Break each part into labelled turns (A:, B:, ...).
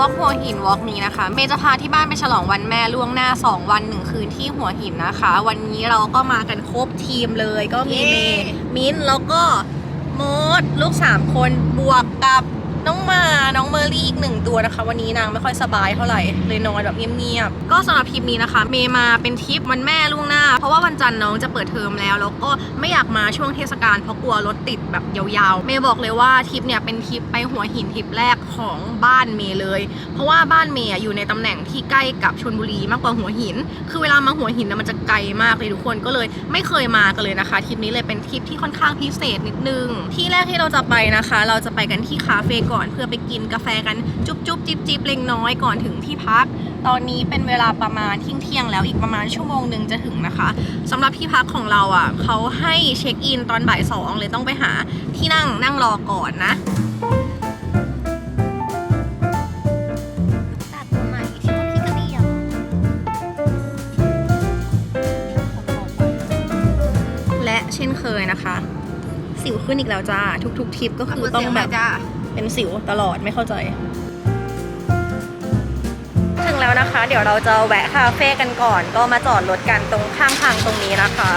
A: วอล์กหัวหินวอล์กนี้นะคะ เมย์จะพาที่บ้านไปฉลองวันแม่ล่วงหน้า 2 วันหนึ่งคืนที่หัวหินนะคะ วันนี้เราก็มากันครบทีมเลย ก็มีเมย์มิ้นท์แล้วก็โมดลูก 3 คนบวกกับ น้องมาน้องเมอรี่อีกหนึ่งตัวนะคะ วันนี้นางไม่ค่อยสบายเท่าไหร่เลยนอนแบบเงียบๆก็สำหรับทริปนี้นะคะ เมย์มาเป็นทริปวันแม่ล่วงหน้า เพราะว่าวันจันทร์น้องจะเปิดเทอมแล้ว แล้วก็ไม่อยากมาช่วงเทศกาลเพราะกลัวรถติดแบบยาวๆ เมย์บอกเลยว่าทริปเนี่ยเป็นทริปไปหัวหินทริปแรกของบ้านเมย์เลย เพราะว่าบ้านเมย์อะอยู่ในตำแหน่งที่ใกล้กับชลบุรีมากกว่าหัวหิน คือเวลามาหัวหินนะมันจะไกลมากเลยทุกคนก็เลยไม่เคยมากันเลยนะคะทริปนี้เลยเป็นทริปที่ค่อนข้างพิเศษนิดนึงที่แรกที่เราจะไปนะคะ เราจะไปกันที่คาเฟ่ก่อนเพื่อไปกินกาแฟกันจุ๊บจุ๊บจิบจิบเล็กน้อยก่อนถึงที่พัก ตอนนี้เป็นเวลาประมาณเที่ยงเที่ยงๆแล้วอีกประมาณชั่วโมงหนึ่งจะถึงนะคะสำหรับที่พักของเราอะเขาให้เช็คอินตอนบ่ายสองเลยต้องไปหาที่นั่งนั่งรอก่อนนะตัดตรงไหนที่ว่าพี่กระเดียบและเช่นเคยนะคะ สิวขึ้นอีกแล้วจ้าทุกๆทริปก็คือต้องแบบ เป็นสิวตลอดไม่เข้าใจ ถึงแล้วนะคะ เดี๋ยวเราจะแวะคาเฟ่กันก่อน ก็มาจอดรถกันตรงข้างทางตรงนี้นะคะ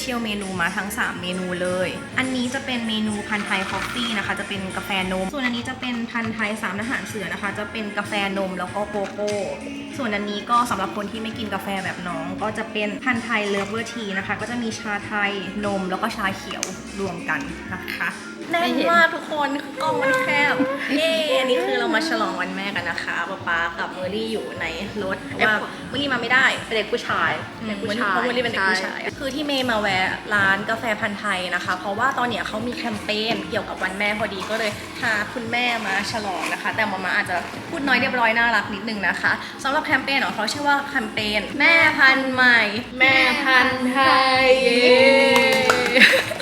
A: เชียลเมนูมาทั้ง 3 เมนูเลย อันนี้จะเป็นเมนูพันธะไทยคอฟฟี่นะคะ จะเป็นกาแฟนม ส่วนอันนี้จะเป็นพันธุ์ไทยสามทหารเสือนะคะ จะเป็นกาแฟนมแล้วก็โกโก้ ส่วนอันนี้ก็สำหรับคนที่ไม่กินกาแฟแบบน้อง ก็จะเป็นพันธุ์ไทยเลิฟเวอร์ทีนะคะ ก็จะมีชาไทยนมแล้วก็ชาเขียวรวมกันนะคะ แน่นมากทุกคนคือกล้องมันแคบเย้อันนี้คือเรามาฉลองวันแม่กันนะคะป๊าป๊ากับเมอรี่อยู่ในรถเพราะว่าเมอรี่มาไม่ได้
B: เป็นเด็กผู้ชาย
A: เป็นผู้ชายเพราะวันนี้เป็นเด็กผู้ชาย คือที่เมย์มาแวะร้านกาแฟพันธ์ไทยนะคะ เพราะว่าตอนเนี้ยเขามีแคมเปญเกี่ยวกับวันแม่พอดีก็เลยพาคุณแม่มาฉลองนะคะ แต่มามาอาจจะพูดน้อยเรียบร้อยน่ารักนิดนึงนะคะสำหรับแคมเปญของเขาชื่อว่าแคมเปญแม่พันธุ์ใหม่
B: แม่พันธุ์ไทย
A: เย้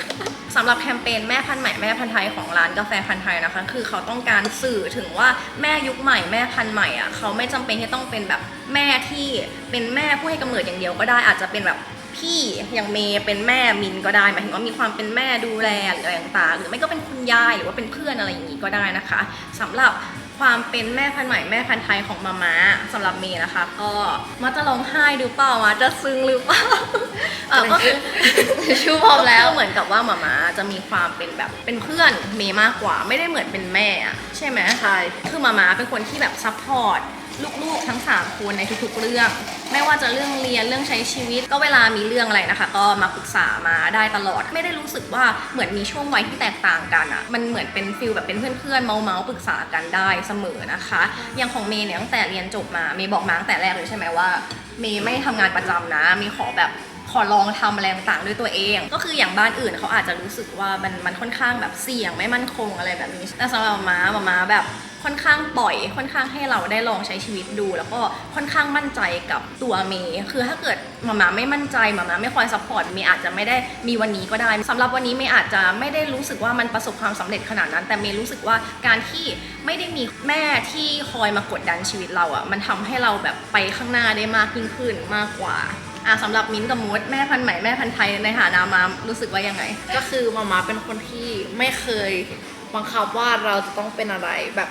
A: สำหรับแคมเปญแม่พันธุ์ใหม่แม่พันธุ์ไทยของร้านกาแฟพันธุ์ไทยนะคะ คือเขาต้องการสื่อถึงว่าแม่ยุคใหม่แม่พันธุ์ใหม่อะเขาไม่จำเป็นที่ต้องเป็นแบบแม่ที่เป็นแม่ผู้ให้กำเนิดอย่างเดียวก็ได้อาจจะเป็นแบบพี่อย่างเมย์เป็นแม่มินก็ได้หมายถึงว่ามีความเป็นแม่ดูแลหรืออะไรต่างๆหรือไม่ก็เป็นคุณยายหรือว่าเป็นเพื่อนอะไรอย่างนี้ก็ได้นะคะสำหรับ ความเป็นแม่พันธุ์ใหม่แม่พันธุ์ไทยของมาม่าสำหรับเมย์นะคะ ก็มาจะร้องไห้หรือเปล่ามาจะซึ้งหรือเปล่าเออก็คือ
B: ชูพร้อมแล้ว
A: ก็เหมือนกับว่าหมามาจะมีความเป็นแบบเป็นเพื่อนเมย์มากกว่า ไม่ได้เหมือนเป็นแม่อะใช่ไหม
B: ใช่
A: คือหมามาเป็นคนที่แบบซัพพอร์ต ลูกๆทั้ง 3 คนในทุกๆเรื่อง ไม่ว่าจะเรื่องเรียนเรื่องใช้ชีวิต ก็เวลามีเรื่องอะไรนะคะ ก็มาปรึกษามาได้ตลอด ไม่ได้รู้สึกว่าเหมือนมีช่วงวัยที่แตกต่างกันอะมันเหมือนเป็นฟิลแบบเป็นเพื่อนๆเมาเมาปรึกษากันได้เสมอนะคะอย่างของเมย์เนี่ยตั้งแต่เรียนจบมาเมย์บอกมาตั้งแต่แรกเลยใช่ไหมว่าเมย์ไม่ทำงานประจำนะเมย์ขอแบบ ขอลองทำอะไรต่างๆด้วยตัวเอง ก็คืออย่างบ้านอื่นเขาอาจจะรู้สึกว่ามันมันค่อนข้างแบบเสี่ยงไม่มั่นคงอะไรแบบนี้ แต่สำหรับมามามาแบบค่อนข้างปล่อย ค่อนข้างให้เราได้ลองใช้ชีวิตดู แล้วก็ค่อนข้างมั่นใจกับตัวเมย์คือถ้าเกิดมามาไม่มั่นใจมามาไม่คอยซัพพอร์ตเมย์อาจจะไม่ได้มีวันนี้ก็ได้สำหรับวันนี้เมย์อาจจะไม่ได้รู้สึกว่ามันประสบความสำเร็จขนาดนั้น แต่เมย์รู้สึกว่าการที่ไม่ได้มีแม่ที่คอยมากดดันชีวิตเราอะมันทำให้เราแบบไปข้างหน้าได้มากยิ่งขึ้นมากกว่า อะสำหรับมิ้นท์กับมูดแม่พันธุ์ใหม่แม่พันธุ์ไทยในฐานะมารู้สึกว่ายังไง
B: ก็คือมามาเป็นคนที่ไม่เคยบังคับว่าเราจะต้องเป็นอะไรแบบ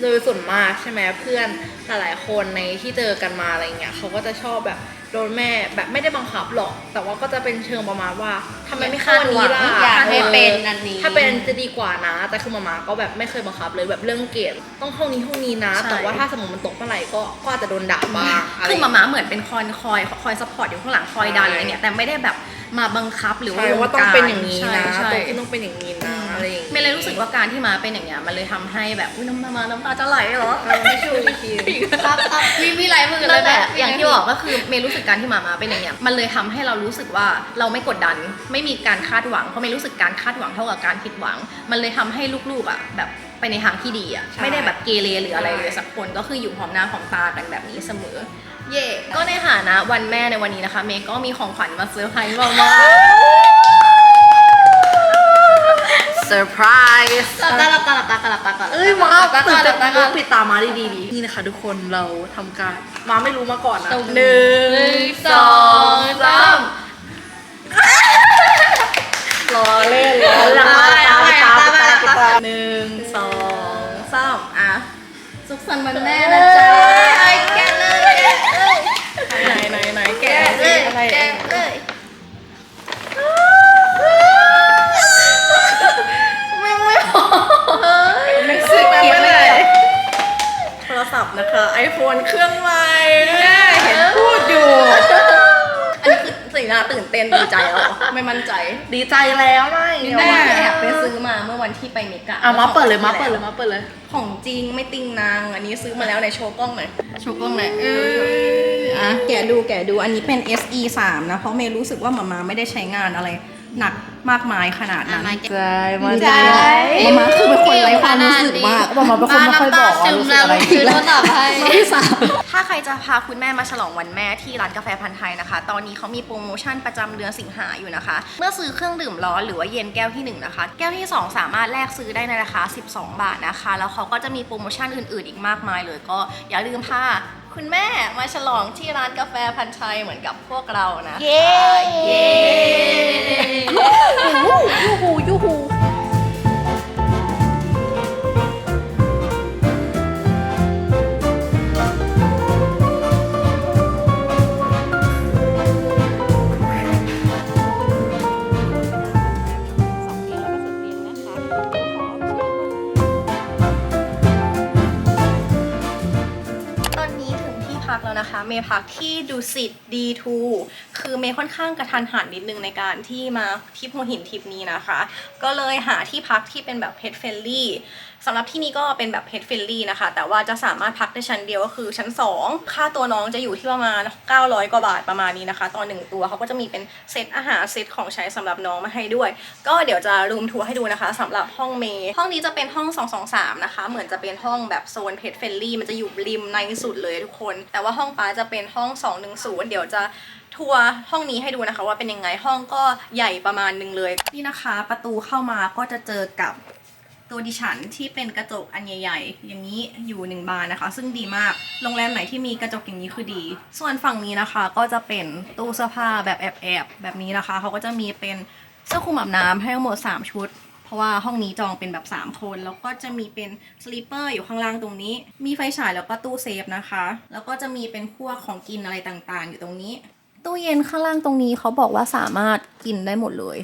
B: โดยส่วนมากใช่ไหมเพื่อนหลายๆคนในที่เจอกันมาอะไรเงี้ยเขาก็จะชอบแบบโดนแม่แบบไม่ได้บังคับหรอก แต่ว่าก็จะเป็นเชิงประมาณว่าทำไมไม่เข้าอันนี้ล่ะ
A: อยากให้
B: ออ
A: เป็นอันนี้
B: ถ้าเป็นจะดีกว่านะ แต่คือมาม่าก็แบบไม่เคยบังคับเลยแบบเรื่องเกรดต้องเท่านี้เท่านี้นะ
A: ใช่
B: แต่ว่าถ้าสมมติมันตกเมื่อไหร่ก็ก็อาจจะโดนด่าบ้างอะไร
A: คือหมาม้าเหมือนเป็นคอยคอยคอยซัพพอร์ตอยู่ข้างหลังคอยดันอะไรเงี้ยแต่ไม่ได้แบบมาบังคับหรือว่า
B: ใช่ว่าต้องเป็นอย่างนี้นะ
A: ใช่
B: โต
A: ใช่
B: ขึ้นต้องเป็นอย่างนี้นะอะไรอย่าง
A: เมย์เลยรู้สึกว่าการที่มาเป็นอย่างเงี้ยมันเลยทำให้แบบอุ้ยน้ำตามาน้ำตาจะไหลเหรอ
B: ไม่ชูอีกที
C: ครับครับมีมีหลายมือเล
A: นั่
C: ย
A: นแหละ
C: แบบ
A: อย่างที่บอกก็คือเมย์รู้สึกการที่หมามาเป็นอย่างเงี้ยมันเลยทำให้เรารู้สึกว่าเราไม่กดดัน ไม่มีการคาดหวังเพราะเมย์รู้สึกการคาดหวังเท่ากับการผิดหวัง มันเลยทำให้ลูกๆอะแบบไปในทางที่ดีอะ
B: ใช่
A: ไม่ได้แบบเกเรหรืออะไรเลย
B: ใช่
A: สักคนก็คืออยู่พร้อมหน้าพร้อมตากันแบบนี้เสมอ เย่ก็ในฐานะวันแม่ในวันนี้นะคะ เมย์ก็มีของขวัญมาเซอร์ไพรส์มามา เซอร์ไพรส์
C: หลับตาลับตาหลับตาหตาก่อ
B: เอ้ยมา
C: ตื่น
B: เต้ปุ๊
C: บ
B: ปิดตามาดีดีนี่นะคะ ทุกคนเราทำการมาไม่รู้มาก่อนนะ
A: หนึ่ง
C: สองสาม
A: รอเล่น
B: รอ
A: ตว
B: ลับ
A: ตา
B: ตา
A: ตา
B: ตา
A: ตาหนึ่งสองสามอะ
C: สุขสันต์วันแม่นะจ๊ะ
A: ตื่นเต้นดีใจแล้วเหรอไม่มั่นใจ
B: ดีใจแล้วไม่
A: เดี๋ยว
B: แน่
A: มาแอบไปซื้อมาเมื่อวันที่ไปเมกะ
B: อะมาเปิดเลยมาเปิดเลยมาเปิดเลย
A: ของจริงไม่ติงนาง อันนี้ซื้อมาแล้วในโชว์กล้องหน่อยโชว์กล้องหน่อยเอออะแกะดูแกะดูอันนี้เป็น SE 3นะ เพราะเมย์รู้สึกว่าหมามาไม่ได้ใช้งานอะไร หนักมากมายขนาดนั้น
B: ใจมา
A: ใจมามาคือเป็นคนไร้ความรู้สึกมาก
B: บอกมาเป็นคนไม่ค่อยบอกว่ารู้สึกอะไร
C: คือโทรศัพท์ให้
A: ถ้าใครจะพาคุณแม่มาฉลองวันแม่ที่ร้านกาแฟพันธ์ไทยนะคะ ตอนนี้เขามีโปรโมชั่นประจำเดือนสิงหาอยู่นะคะ เมื่อซื้อเครื่องดื่มร้อนหรือว่าเย็นแก้วที่1นะคะ แก้วที่ 2 สามารถแลกซื้อได้ในราคา 12 บาทนะคะ แล้วเขาก็จะมีโปรโมชั่นอื่น ๆ อีกมากมายเลยก็อย่าลืมพา คุณแม่มาฉลองที่ร้านกาแฟพันธ์ไทยเหมือนกับพวกเรานะ
C: เย้
A: เย้ ยูฮูยูฮู เมย์พักที่ดูสิต D2 คือเมย์ค่อนข้างกระทันหันนิดนึงในการที่มาที่หัวหินทริปนี้นะคะ ก็เลยหาที่พักที่เป็นแบบเพจเฟลลี่ สำหรับที่นี่ก็เป็นแบบเพ t เฟ l ลี่นะคะ แต่ว่าจะสามารถพักได้ชั้นเดียวก็คือชั้น 2 ค่าตัวน้องจะอยู่ที่ประมาณ 900 กว่าบาทประมาณนี้นะคะ ตอนหนึ่งตัวเขาก็จะมีเป็นเซตอาหารเซตของใช้สำหรับน้องมาให้ด้วย ก็เดี๋ยวจะรูมทัวร์ให้ดูนะคะสำหรับห้องเมย์ห้องนี้จะเป็นห้อง 223 นะคะ เหมือนจะเป็นห้องแบบโซนเพ t เฟ l ลี่มันจะอยู่ริมในสุดเลยทุกคน แต่ว่าห้องป้าจะเป็นห้อง 210 เดี๋ยวจะทัวร์ห้องนี้ให้ดูนะคะว่าเป็นยังไงห้องก็ใหญ่ประมาณหนึงเลย นี่นะคะ ประตูเข้ามาก็จะเจอกับ ตัวดิฉันที่เป็นกระจกอันใหญ่ๆ อย่างนี้อยู่หนึ่งบานนะคะ ซึ่งดีมาก โรงแรมไหนที่มีกระจกอย่างนี้คือดี ส่วนฝั่งนี้นะคะก็จะเป็นตู้เสื้อผ้าแบบแอบๆแบบนี้นะคะ เขาก็จะมีเป็นเสื้อคลุมอาบน้ำให้ทั้งหมด 3 ชุด เพราะว่าห้องนี้จองเป็นแบบ 3 คน แล้วก็จะมีเป็นสลีปเปอร์อยู่ข้างล่างตรงนี้ มีไฟฉายแล้วก็ตู้เซฟนะคะ แล้วก็จะมีเป็นพวกของกินอะไรต่างๆ อยู่ตรงนี้ ตู้เย็นข้างล่างตรงนี้เขาบอกว่าสามารถกินได้หมดเลย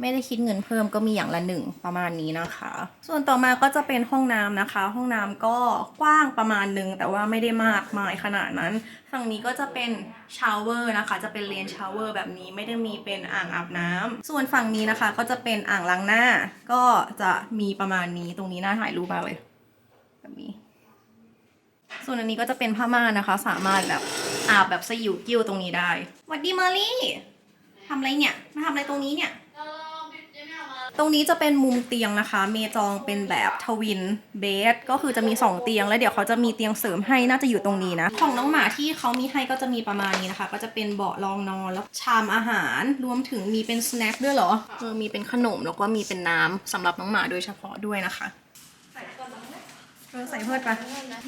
A: ไม่ได้คิดเงินเพิ่มก็มีอย่างละหนึ่งประมาณนี้นะคะ ส่วนต่อมาก็จะเป็นห้องน้ำนะคะ ห้องน้ำก็กว้างประมาณหนึ่งแต่ว่าไม่ได้มากมายขนาดนั้น ฝั่งนี้ก็จะเป็นชาวเวอร์นะคะ จะเป็นเลนชาวเวอร์แบบนี้ไม่ได้มีเป็นอ่างอาบน้ำส่วนฝั่งนี้นะคะก็จะเป็นอ่างล้างหน้า ก็จะมีประมาณนี้ตรงนี้น่าถ่ายรูปมากเลยแบบนี้ ส่วนอันนี้ก็จะเป็นผ้าม่านนะคะ สามารถแบบอาบแบบสยิวกิ้วตรงนี้ได้หวัดดีเมอรี่ทำอะไรเนี่ยมาทำอะไรตรงนี้เนี่ย ตรงนี้จะเป็นมุมเตียงนะคะ เมจองเป็นแบบทวินเบดก็คือจะมี 2 เตียง แล้วเดี๋ยวเขาจะมีเตียงเสริมให้น่าจะอยู่ตรงนี้นะ ของน้องหมาที่เขามีให้ก็จะมีประมาณนี้นะคะ ก็จะเป็นเบาะรองนอนแล้วชามอาหารรวมถึงมีเป็นสแน็คด้วยเหรอเออมีเป็นขนมแล้วก็มีเป็นน้ำสำหรับน้องหมาโดยเฉพาะด้วยนะคะ เออใส่เพื่อนปะ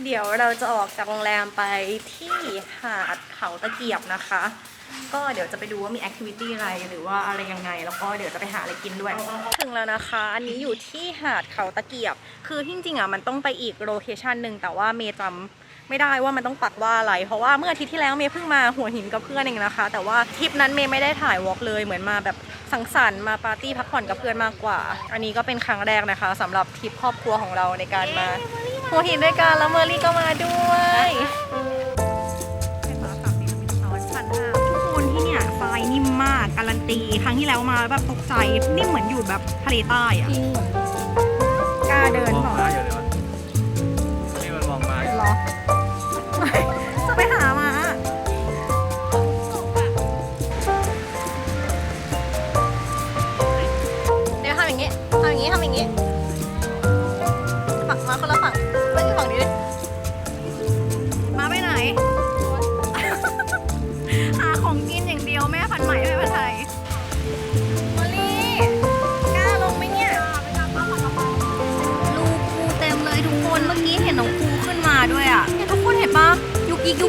A: เดี๋ยวเราจะออกจากโรงแรมไปที่หาดเขาตะเกียบนะคะ ก็เดี๋ยวจะไปดูว่ามีแอคทิวิตี้อะไรหรือว่าอะไรยังไง แล้วก็เดี๋ยวจะไปหาอะไรกินด้วย ถึงแล้วนะคะ อันนี้อยู่ที่หาดเขาตะเกียบ คือที่จริงๆอะมันต้องไปอีกโลเคชันหนึ่งแต่ว่าเมย์จำ ไม่ได้ว่ามันต้องปักว่าอะไร เพราะว่าเมื่ออาทิตย์ที่แล้วเมย์เพิ่งมาหัวหินกับเพื่อนเองนะคะ แต่ว่าทริปนั้นเมย์ไม่ได้ถ่ายวอล์กเลยเหมือนมาแบบสังสรรค์มาปาร์ตี้พักผ่อนกับเพื่อนมากกว่า อันนี้ก็เป็นครั้งแรกนะคะสำหรับทริปครอบครัวของเราในการมาหัวหินด้วยกันแล้วเมอรี่ก็มาด้วยทุกคนที่เนี่ยทรายนิ่มมากการันตีครั้งที่แล้วมาแบบตกใจนิ่มเหมือนอยู่แบบทะเลใต้อะกล้าเดิน
D: มอง
A: ต่อ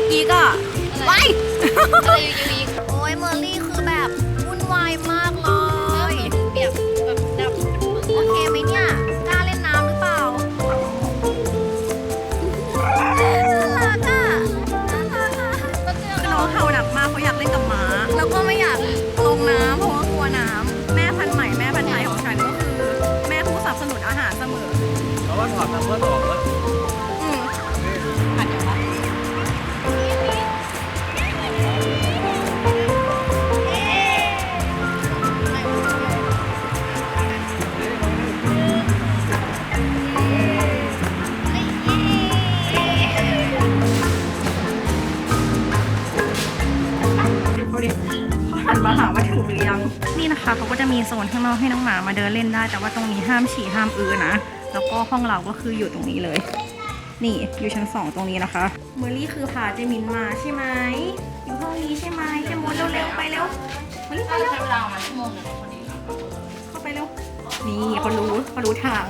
A: กยุกยิกอะไป
C: อะไรอยู่อีก
A: โอ้ย คะเขาก็จะมีโซนข้างนอกให้น้องหมามาเดินเล่นได้ แต่ว่าตรงนี้ห้ามฉี่ห้ามอือนะ แล้วก็ห้องเราก็คืออยู่ตรงนี้เลย นี่อยู่ชั้นสองตรงนี้นะคะเมอรี่คือพาเจมินมาใช่ไหมอยู่ห้องนี้ใช่ไหมเจมดเร็วๆไปเร็วเมอรี่ไป
C: ถ้า
A: เร็ว
C: ใช้เวลาประมาณชั่วโมงหนึงคนนี้
A: เข้าไปเร็วนี่เขารู้เขารู้ทาง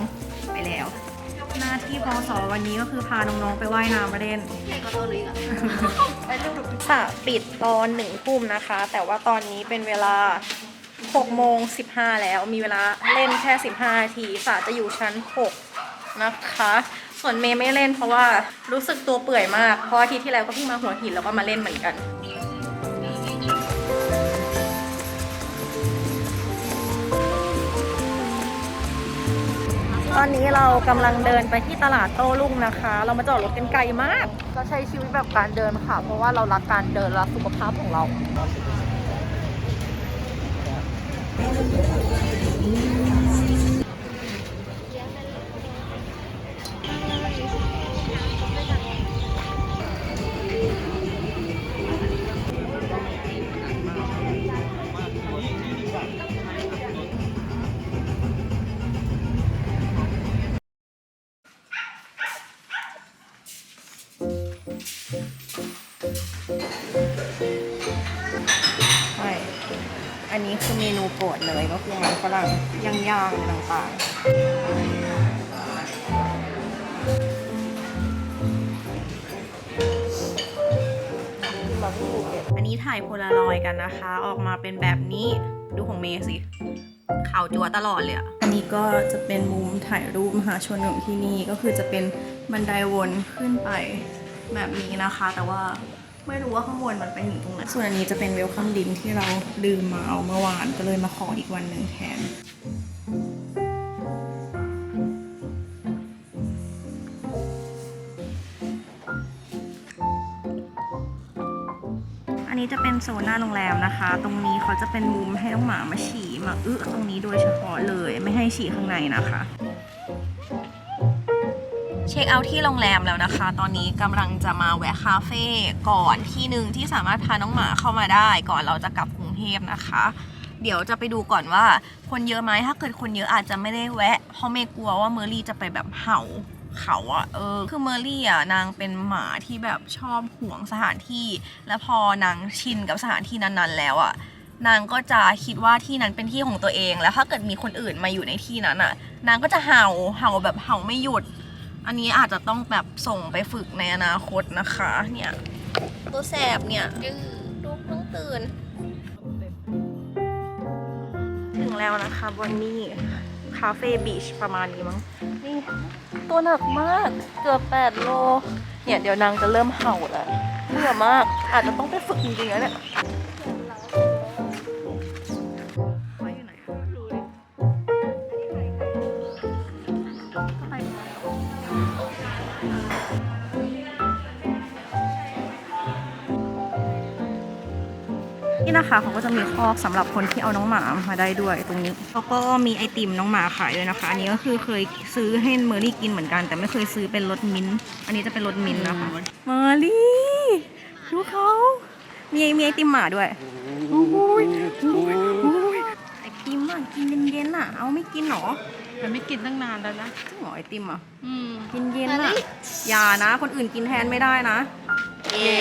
A: ไปแล้ว หน้าที่พอสอวันนี้ก็คือพาน้องๆไปว่ายน้ำมาเล่น
C: ใหญ่กว่าตัวนี้อะ
A: สระปิดตอนหนึ่งทุ่มนะคะ แต่ว่าตอนนี้เป็นเวลา 6โมง15 แล้วมีเวลาเล่นแค่ 15นาทีสระจะอยู่ชั้น 6 นะคะ ส่วนเมย์ไม่เล่นเพราะว่ารู้สึกตัวเปื่อยมาก เพราะอาทิตย์ที่แล้วก็เพิ่งมาหัวหินแล้วก็มาเล่นเหมือนกันตอนนี้เรากำลังเดินไปที่ตลาดโต้รุ่งนะคะ เรามาจอดรถกันไกลมาก
B: เราใช้ชีวิตแบบการเดินค่ะ เพราะว่าเรารักการเดินรักสุขภาพของเรา
A: ใช่ นนี้คือเมนูโปรดเลยก็คือมันฝรั่งย่างๆต่างๆ อันนี้ถ่ายโพลารอยด์กันนะคะ ออกมาเป็นแบบนี้ดูของเมย์สิขาวจัวตลอดเลยอะอันนี้ก็จะเป็นมุมถ่ายรูปมหาชนของที่นี่ก็คือจะเป็นบันไดวนขึ้นไปแบบนี้นะคะ แต่ว่า ไม่รู้ว่าข้างบนมันไปถึงตรงไหนส่วนอันนี้จะเป็นเวลคัมดินที่เราลืมมาเอาเมื่อวานก็เลยมาขออีกวันหนึ่งแทนอันนี้จะเป็นโซนหน้าโรงแรมนะคะ ตรงนี้เขาจะเป็นมุมให้น้องหมามาฉี่มาอึตรงนี้โดยเฉพาะเลย ไม่ให้ฉี่ข้างในนะคะ เช็คเอาท์ที่โรงแรมแล้วนะคะ ตอนนี้กำลังจะมาแวะคาเฟ่ก่อนที่หนึ่งที่สามารถพาน้องหมาเข้ามาได้ ก่อนเราจะกลับกรุงเทพนะคะ เดี๋ยวจะไปดูก่อนว่า คนเยอะไหมถ้าเกิดคนเยอะอาจจะไม่ได้แวะ เพราะเมย์กลัวว่าเมอรี่จะไปแบบเห่าเขาอะเออ คือเมอรี่อะนางเป็นหมาที่แบบชอบห่วงสถานที่ แล้วพอนางชินกับสถานที่นั้นๆ แล้วอะนางก็จะคิดว่าที่นั้นเป็นที่ของตัวเอง แล้วถ้าเกิดมีคนอื่นมาอยู่ในที่นั้นอะนางก็จะเห่าเห่าแบบเห่าไม่หยุด อันนี้อาจจะต้องแบบส่งไปฝึกในอนาคตนะคะ เนี่ยตัวแสบเนี่ยดูเพิ่งตื่น ถึงแล้วนะคะบอนนี่คาเฟ่บีชประมาณนี้มั้ง นี่ ตัวหนักมาก เกือบ8โล เนี่ย เดี๋ยวนางจะเริ่มเห่าแล้วเบื่อมาก อาจจะต้องไปฝึกจริงๆแล้วเนี่ย นี่นะคะเขาก็จะมีคอกสำหรับคนที่เอาน้องหมามาได้ด้วยตรงนี้แล้วก็มีไอติมน้องหมาขายด้วยนะคะ อันนี้ก็คือเคยซื้อให้เมอรี่กินเหมือนกัน แต่ไม่เคยซื้อเป็นรสมิ้นท์อันนี้จะเป็นรสมิ้นท์นะคะเมอรี่ดูเขามีมีไอติมหมาด้วยโอ้ยโอ้ยโอ้ยไอติมอะกินเย็นๆอะ เอาไม่กินหรอ
C: มันไม่กินตั้งนานแล้วนะ
A: จริงเหรอไอติมอะ
C: อืม
A: กินเย็นๆอะอย่านะ คนอื่นกินแทนไม่ได้นะ เย้